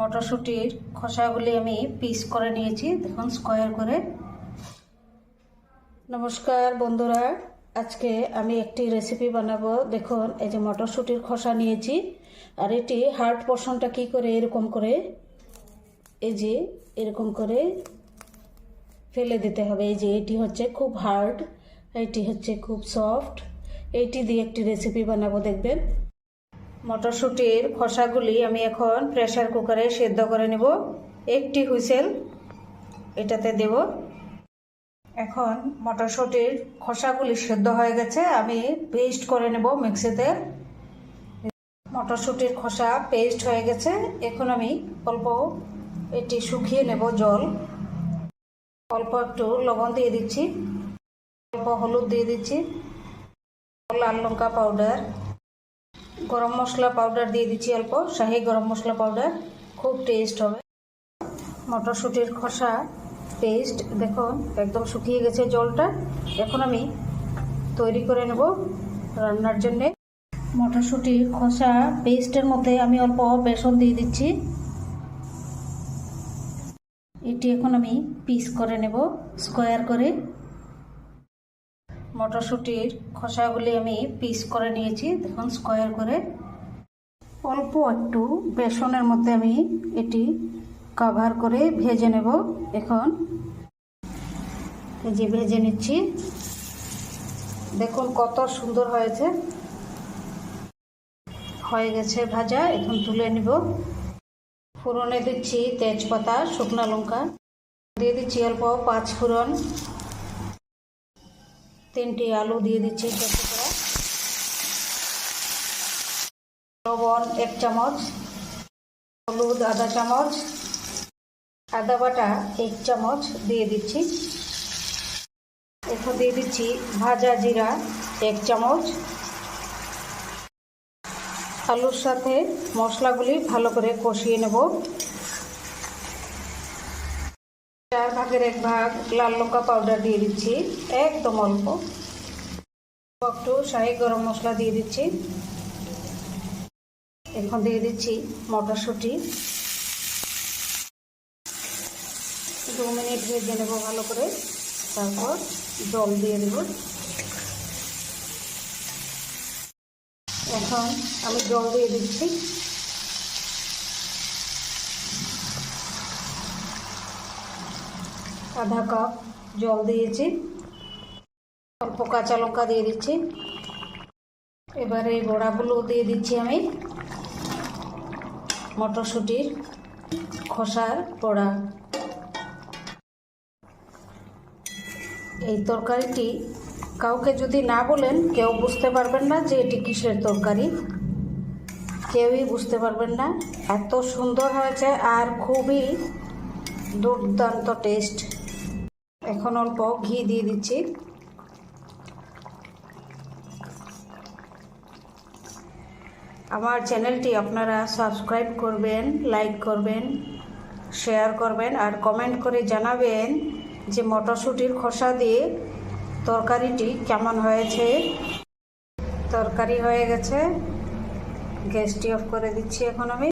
মটরশুঁটির খোসাগুলি আমি পিস করে নিয়েছি, দেখুন স্কোয়ার করে। নমস্কার বন্ধুরা, আজকে আমি একটি রেসিপি বানাবো। দেখুন, এই যে মটরশুঁটির খোসা নিয়েছি, আর এটি হার্ড পোর্শনটা কি করে, এরকম করে, এই যে এরকম করে ফেলে দিতে হবে। এই যে এটি হচ্ছে খুব হার্ড এটি হচ্ছে খুব সফট এইটি দিয়ে একটি রেসিপি বানাবো, দেখবেন। মটরশুঁটির খোসাগুলি আমি এখন প্রেসার কুকারে সেদ্ধ করে নেব। একটি হুইসেল এটাতে দেব। এখন মটরশুঁটির খোসাগুলি সেদ্ধ হয়ে গেছে, আমি পেস্ট করে নেব মিক্সিতে। মটরশুঁটির খোসা পেস্ট হয়ে গেছে, এখন আমি অল্প এটি শুকিয়ে নেব জল। অল্প একটু লবণ দিয়ে দিচ্ছি, অল্প হলুদ দিয়ে দিচ্ছি, লাল লঙ্কা পাউডার। গরম মশলা পাউডার দিয়ে দিচ্ছি অল্প। শাহি গরম মশলা পাউডার খুব টেস্ট হবে। মটরশুঁটির খোসা পেস্ট দেখুন একদম শুকিয়ে গেছে জলটা। এখন আমি তৈরি করে নেব রান্নার জন্যে। মটরশুঁটির খোসা পেস্টের মধ্যে আমি অল্প বেসন দিয়ে দিচ্ছি। এটি এখন আমি পিস করে নেব স্কোয়ার করে। মটরশুঁটির খোসাগুলি আমি পিস করে নিয়েছি, দেখুন স্কোয়ার করে। অল্প একটু বেসনের মধ্যে আমি এটি কাভার করে ভেজে নেব এখন। যে ভেজে নিচ্ছি। দেখুন কত সুন্দর হয়েছে। হয়ে গেছে ভাজা, এখন তুলে নিব। ফোড়নে দিচ্ছি তেজপাতা, শুকনো লঙ্কা। দিয়ে দিচ্ছি অল্প পাঁচ ফোড়ন। তিনটি আলু দিয়ে দিচ্ছি কেটে করে। লবণ এক চামচ, হলুদ আধা চামচ, আদা বাটা এক চামচ দিয়ে দিচ্ছি। এখন দিয়ে দিচ্ছি ভাজা জিরা এক চামচ। আলুর সাথে মশলাগুলি ভালো করে কষিয়ে নেব। ভাগের এক ভাগ লাল লঙ্কা পাউডার দিয়ে দিচ্ছি, একদম অল্প। একটু শাহি গরম মশলা দিয়ে দিচ্ছি। এখন দিয়ে দিচ্ছি মটরশুঁটি। দু মিনিট ভেজে নেব ভালো করে। তারপর জল দিয়ে দেব। এখন আমি জল দিয়ে দিচ্ছি। আধা কাপ জল দিয়েছি। অল্প কাঁচা লঙ্কা দিয়ে দিচ্ছি। এবারে এই বড়াগুলো দিয়ে দিচ্ছি আমি। মটরশুঁটির খোসার বড়া। এই তরকারিটি কাউকে যদি না বলেন, কেউ বুঝতে পারবেন না যে এটি কিসের তরকারি। কেউই বুঝতে পারবেন না। এত সুন্দর হয়েছে আর খুবই দুর্দান্ত টেস্ট। এখন অল্প ঘি দিয়ে দিচ্ছি। আমার চ্যানেলটি আপনারা সাবস্ক্রাইব করবেন লাইক করবেন শেয়ার করবেন, আর কমেন্ট করে জানাবেন যে মটরশুঁটির খোসা দিয়ে তরকারিটি কেমন হয়েছে। তরকারি হয়ে গেছে। গ্যাসটি অফ করে দিচ্ছি এখন আমি।